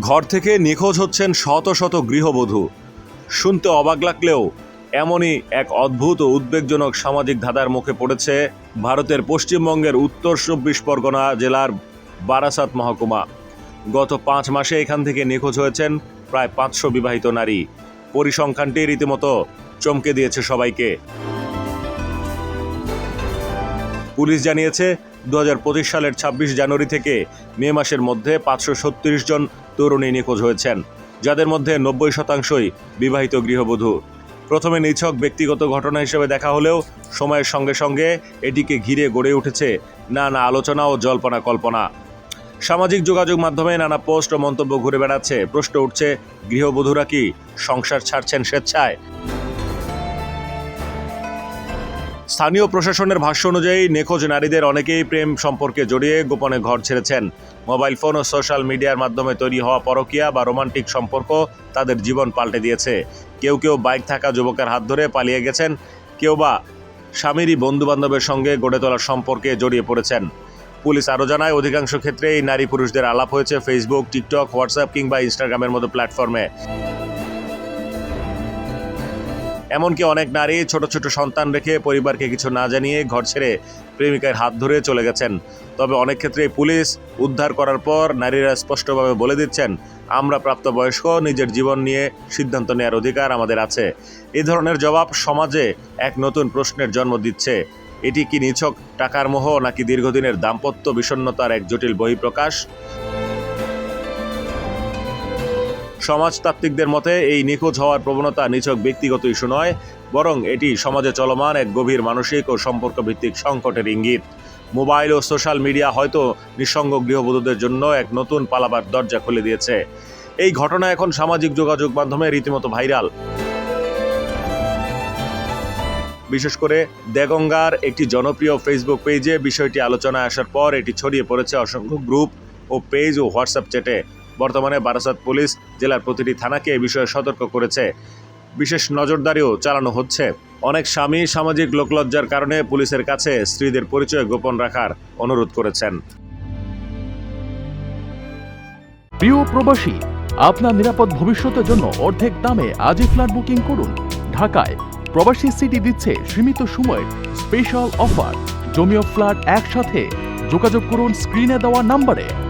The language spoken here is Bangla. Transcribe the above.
ঘর থেকে নিখোঁজ হচ্ছেন শত শত গৃহবধূ। শুনতে অবাক লাগলেও এমনই এক অদ্ভুত ও উদ্বেগজনক সামাজিক ধাঁধার মুখে পড়েছে ভারতের পশ্চিমবঙ্গের উত্তর চব্বিশ পরগনা জেলার বারাসাত মহকুমা। গত পাঁচ মাসে এখান থেকে নিখোঁজ হয়েছেন প্রায় পাঁচশো বিবাহিত নারী। পরিসংখ্যানটি রীতিমতো চমকে দিয়েছে সবাইকে। পুলিশ জানিয়েছে, দু হাজার পঁচিশ সালের ছাব্বিশ জানুয়ারি থেকে মে মাসের মধ্যে পাঁচশো ছত্রিশ জন তরুণী নিখোঁজ হয়েছেন, যাদের মধ্যে নব্বই শতাংশই বিবাহিত গৃহবধূ। প্রথমে নিছক ব্যক্তিগত ঘটনা হিসেবে দেখা হলেও সময়ের সঙ্গে সঙ্গে এটিকে ঘিরে গড়ে উঠেছে নানা আলোচনা ও জল্পনা কল্পনা। সামাজিক যোগাযোগ মাধ্যমে নানা পোস্ট ও মন্তব্য ঘুরে বেড়াচ্ছে। প্রশ্ন উঠছে, গৃহবধূরা কি সংসার ছাড়ছেন স্বেচ্ছায়? স্থানীয় প্রশাসনের ভাষ্য অনুযায়ী, নিখোঁজ নারীদের অনেকেই প্রেম সম্পর্কে জড়িয়ে গোপনে ঘর ছেড়েছেন। মোবাইল ফোন ও সোশ্যাল মিডিয়ার মাধ্যমে তৈরি হওয়া পরকীয়া বা রোমান্টিক সম্পর্ক তাদের জীবন পাল্টে দিয়েছে। কেউ কেউ বাইক থাকা যুবকের হাত ধরে পালিয়ে গেছেন, কেউ বা স্বামীরই বন্ধু বান্ধবের সঙ্গে গড়ে তোলা সম্পর্কে জড়িয়ে পড়েছেন। পুলিশ আরও জানায়, অধিকাংশ ক্ষেত্রে এই নারী পুরুষদের আলাপ হয়েছে ফেসবুক টিকটক হোয়াটসঅ্যাপ কিংবা ইনস্টাগ্রামের মতো প্ল্যাটফর্মে এমনকি অনেক নারী ছোট ছোট সন্তান রেখে পরিবারকে কিছু না জানিয়ে ঘর ছেড়ে প্রেমিকার হাত ধরে চলে গেছেন। তবে অনেক ক্ষেত্রে পুলিশ উদ্ধার করার পর নারীরা স্পষ্টভাবে বলে দিচ্ছেন, আমরা প্রাপ্তবয়স্ক, নিজের জীবন নিয়ে সিদ্ধান্ত নেওয়ার অধিকার আমাদের আছে। এই ধরনের জবাব সমাজে এক নতুন প্রশ্নের জন্ম দিচ্ছে। এটি কি নিছক টাকার মোহ নাকি দীর্ঘদিনের দাম্পত্য বিষণ্ণতার এক জটিল বহিঃপ্রকাশ? সমাজতাত্ত্বিকদের মতে, এই নিখোঁজ হওয়ার প্রবণতা নিছক ব্যক্তিগত ইস্যু নয়, বরং এটি সমাজে চলমান এক গভীর মানসিক ও সম্পর্ক ভিত্তিক সংকটের ইঙ্গিত। মোবাইল ও সোশ্যাল মিডিয়া হয়তো নিঃসঙ্গ গৃহবধূদের জন্য এক নতুন পালাবার দরজা খুলে দিয়েছে। এই ঘটনা এখন সামাজিক যোগাযোগ মাধ্যমে রীতিমতো ভাইরাল। বিশেষ করে দেগঙ্গার একটি জনপ্রিয় ফেসবুক পেজে বিষয়টি আলোচনায় আসার পর এটি ছড়িয়ে পড়েছে অসংখ্য গ্রুপ ও পেজ ও হোয়াটসঅ্যাপ চ্যাটে বর্তমানে বারাসাত পুলিশ জেলার প্রতিটি থানাকে এ বিষয়ে সতর্ক করেছে। বিশেষ নজরদারিও চালানো হচ্ছে। অনেক স্বামী সামাজিক লোকলজ্জার কারণে পুলিশের কাছে স্ত্রীদের পরিচয় গোপন রাখার অনুরোধ করেছেন। প্রিয় প্রবাসী, আপনার নিরাপদ ভবিষ্যতের জন্য অর্ধেক দামে আজই ফ্ল্যাট বুকিং করুন। ঢাকায় প্রবাসী সিটি দিচ্ছে সীমিত সময়ের স্পেশাল অফার। জমিও ফ্ল্যাট একসাথে। যোগাযোগ করুন স্ক্রিনে দেওয়া নাম্বারে।